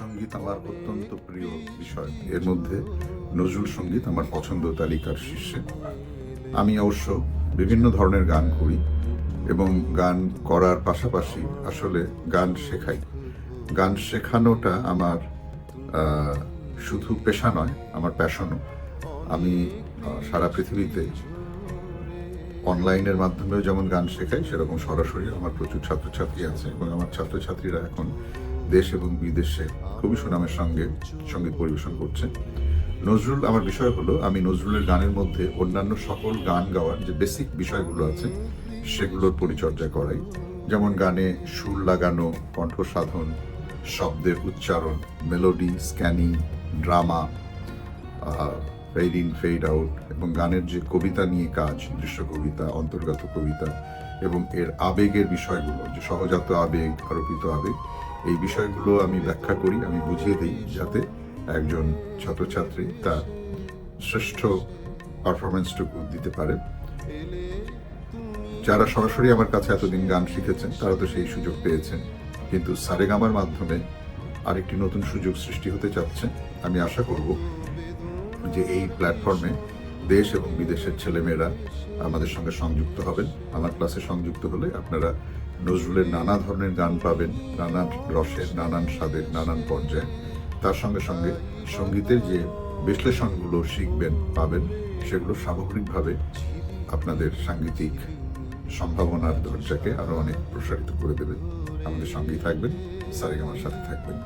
সংগীত আমার অত্যন্ত প্রিয় বিষয়। এর মধ্যে নজরুল সংগীত আমার পছন্দ তালিকার শীর্ষে। আমি অবশ্য বিভিন্ন ধরনের গান করি এবং গান করার পাশাপাশি আসলে গান শেখাই। গান শেখানোটা আমার শুধু পেশা নয়, আমার প্যাশনও। আমি সারা পৃথিবীতে অনলাইনের মাধ্যমেও যেমন গান শেখাই, সেরকম সরাসরি আমার প্রচুর ছাত্রছাত্রী আছে এবং আমার ছাত্রছাত্রীরা এখন দেশ এবং বিদেশে খুবই সুনামের সঙ্গে, সংগীত পরিবেশন করছে। নজরুল, আমার বিষয় হলো, আমি নজরুলের গানের মধ্যে অন্যান্য সকল গান গাওয়ার যে বেসিক বিষয়গুলো আছে, সেগুলোর পরিচর্যা করাই। যেমন গানে সুর লাগানো কণ্ঠ সাধন শব্দের উচ্চারণ melody scanning drama fade in fade out এবং গানের যে কবিতা নিয়ে কাজ, দৃশ্য কবিতা, অন্তর্গত কবিতা, এবং এর আবেগের বিষয়গুলো, যে সহজাত আবেগ, আরোপিত আবেগ এই বিষয়গুলো আমি ব্যাখ্যা করি, আমি বুঝিয়ে দিই যাতে একজন ছাত্রছাত্রী তার শ্রেষ্ঠ পারফরমেন্সটুকু দিতে পারে। যারা সরাসরি আমার কাছে এতদিন গান শিখেছেন, তারা তো সেই সুযোগ পেয়েছেন। কিন্তু সারেগামার মাধ্যমে আরেকটি নতুন সুযোগ সৃষ্টি হতে যাচ্ছে। আমি আশা করব যে এই প্ল্যাটফর্মে দেশ এবং বিদেশের ছেলেমেয়েরা আমাদের সঙ্গে সংযুক্ত হবেন। আমার ক্লাসে সংযুক্ত হলে আপনারা নজরুলের নানা ধরনের গান পাবেন, নানান রসের, নানান স্বাদের, নানান পর্যায়ে তার সঙ্গে সঙ্গে সঙ্গীতের যে বিশ্লেষণগুলো শিখবেন, পাবেন, সেগুলো সামগ্রিকভাবে আপনাদের সাংগীতিক সম্ভাবনার দরজাকে আরও অনেক প্রসারিত করে দেবে। আমাদের সঙ্গেই থাকবেন সারেগামার সাথে থাকবেন।